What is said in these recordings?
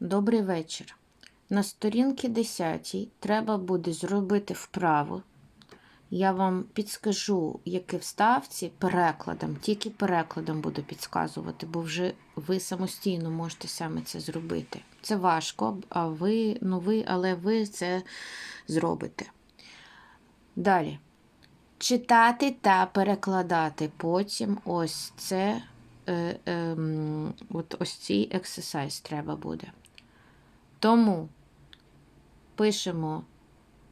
Добрий вечір. На сторінці 10 треба буде зробити вправу. Я вам підскажу, які вставці перекладом, тільки перекладом буду підказувати, бо вже ви самостійно можете саме це зробити. Це важко, а ви, ну ви, але ви це зробите. Далі. Читати та перекладати. Потім ось це, е, ем, от ось цей ексерсайз треба буде. Тому пишемо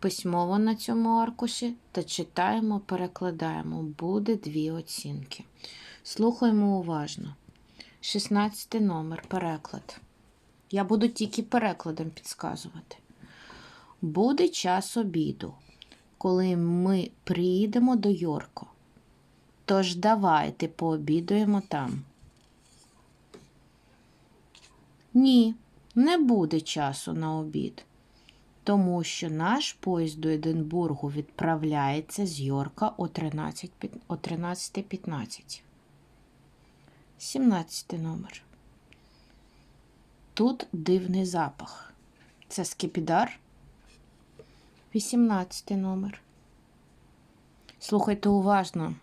письмово на цьому аркуші та читаємо, перекладаємо. Буде дві оцінки. Слухаємо уважно. 16 номер переклад. Я буду тільки перекладом підказувати. Буде час обіду, коли ми приїдемо до Йорко. Тож давайте пообідуємо там. Ні, не буде часу на обід, тому що наш поїзд до Единбургу відправляється з Йорка о 13 о 13.15. 17 номер. Тут дивний запах. Це скипідар. 18 номер. Слухайте уважно,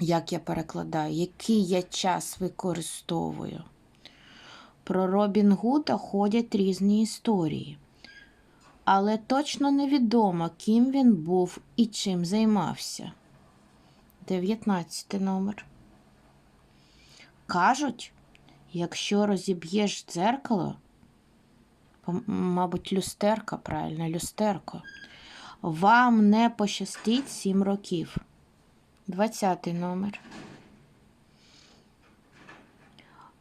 як я перекладаю, який я час використовую. Про Робін Гуда ходять різні історії, але точно невідомо, ким він був і чим займався. 19 номер. Кажуть, якщо розіб'єш дзеркало, мабуть, люстерка, правильно, люстерко, вам не пощастить 7 років. 20 номер.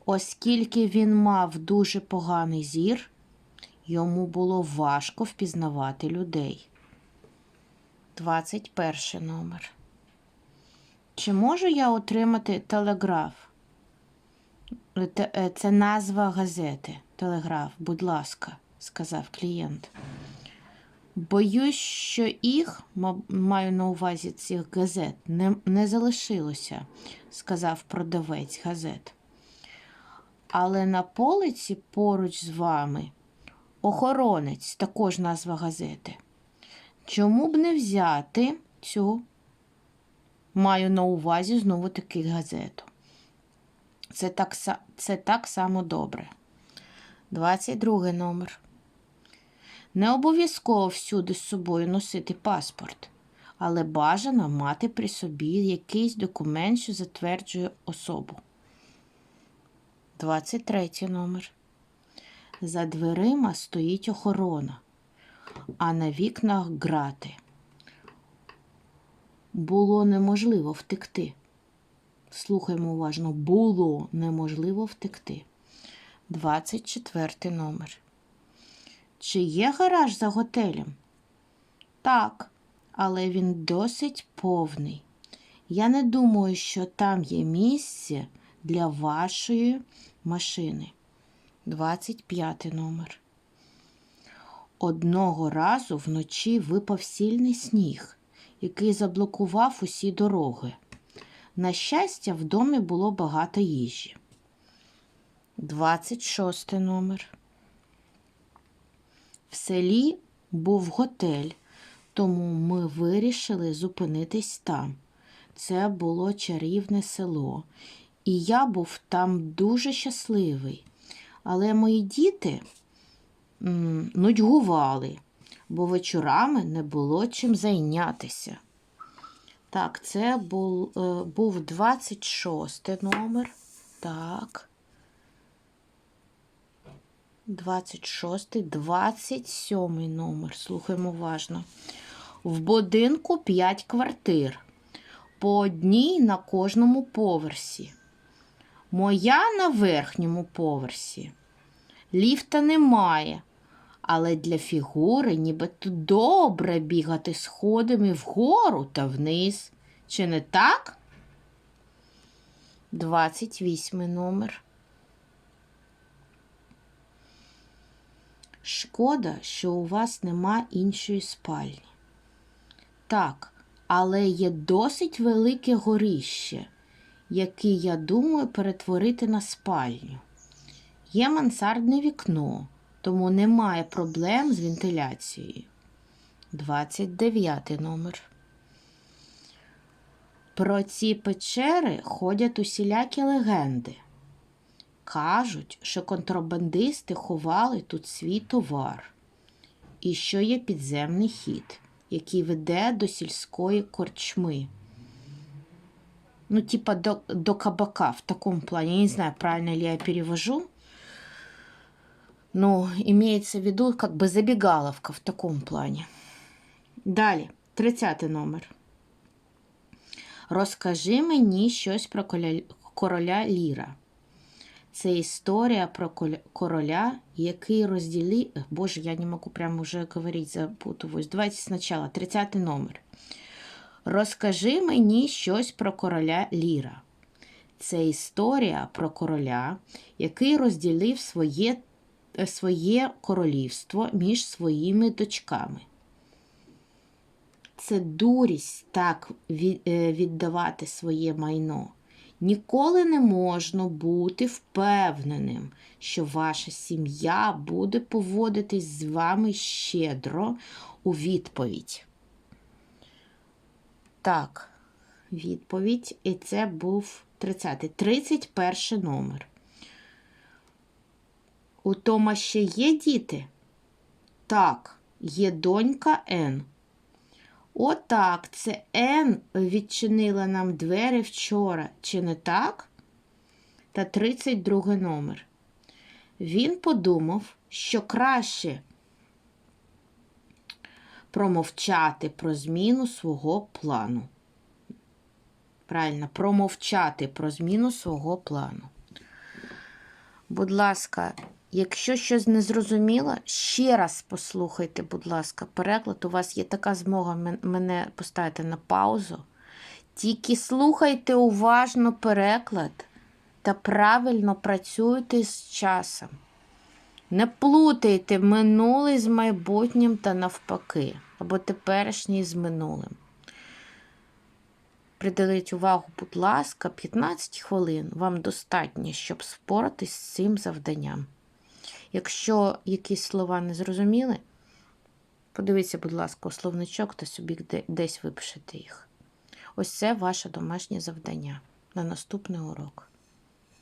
Оскільки він мав дуже поганий зір, йому було важко впізнавати людей. 21 номер. Чи можу я отримати телеграф? Е, Це назва газети. Телеграф, будь ласка, сказав клієнт. Боюсь, що їх, маю на увазі цих газет, не, не залишилося, сказав продавець газет. Але на полиці поруч з вами охоронець, також назва газети. Чому б не взяти цю? Маю на увазі знову таки газету. Це так, це так само добре. 22 номер. Не обов'язково всюди з собою носити паспорт, але бажано мати при собі якийсь документ, що затверджує особу. 23 номер. За дверима стоїть охорона, а на вікнах грати. Було неможливо втекти. Слухаймо уважно, було неможливо втекти. 24 номер. Чи є гараж за готелем? Так, але він досить повний. Я не думаю, що там є місце для вашої машини. 25 номер. Одного разу вночі випав сильний сніг, який заблокував усі дороги. На щастя, в домі було багато їжі. 26 номер. В селі був готель, тому ми вирішили зупинитись там. Це було чарівне село, і я був там дуже щасливий. Але мої діти нудьгували, бо вечорами не було чим зайнятися. Так, це був, е, був 26 номер. Так. 26, 27 номер. Слухаємо уважно. В будинку 5 квартир. По одній на кожному поверсі. Моя на верхньому поверсі. Ліфта немає, але для фігури нібито добре бігати сходами вгору та вниз. Чи не так? 28 номер. Шкода, що у вас нема іншої спальні. Так, але є досить велике горіще, яке, я думаю, перетворити на спальню. Є мансардне вікно, тому немає проблем з вентиляцією. 29 номер. Про ці печери ходять усілякі легенди. Кажуть, що контрабандисти ховали тут свій товар, і що є підземний хід, який веде до сільської корчми. Ну, типа до, до кабака в таком плане. Я не знаю, правильно ли я перевожу. Но имеется в виду как бы забегаловка в таком плане. Далі, 30 номер. Розкажи мені щось про коля- короля Ліра. Це історія про коля- короля, який розділив. Боже, я не можу прямо вже говорити, запутуваюсь. Давайте спочатку, 30 номер. Розкажи мені щось про короля Ліра. Це історія про короля, який розділив своє, е, своє королівство між своїми дочками. Це дурість так е, віддавати своє майно. Ніколи не можна бути впевненим, що ваша сім'я буде поводитись з вами щедро у відповідь. Так, відповідь. І це був 30-й. 31 номер. У Тома ще є діти? Так, є донька Н. Отак, це Н відчинила нам двері вчора, чи не так? Та 32 номер. Він подумав, що краще промовчати про зміну свого плану. Правильно, промовчати про зміну свого плану. Будь ласка, якщо щось не зрозуміло, ще раз послухайте, будь ласка, переклад. У вас є така змога мене поставити на паузу. Тільки слухайте уважно переклад та правильно працюйте з часом. Не плутайте минуле з майбутнім та навпаки, або теперішнє з минулим. Приділіть увагу, будь ласка, 15 хвилин вам достатньо, щоб споратись з цим завданням. Якщо якісь слова не зрозуміли, подивіться, будь ласка, у словничок та собі десь випишете їх. Ось це ваше домашнє завдання на наступний урок.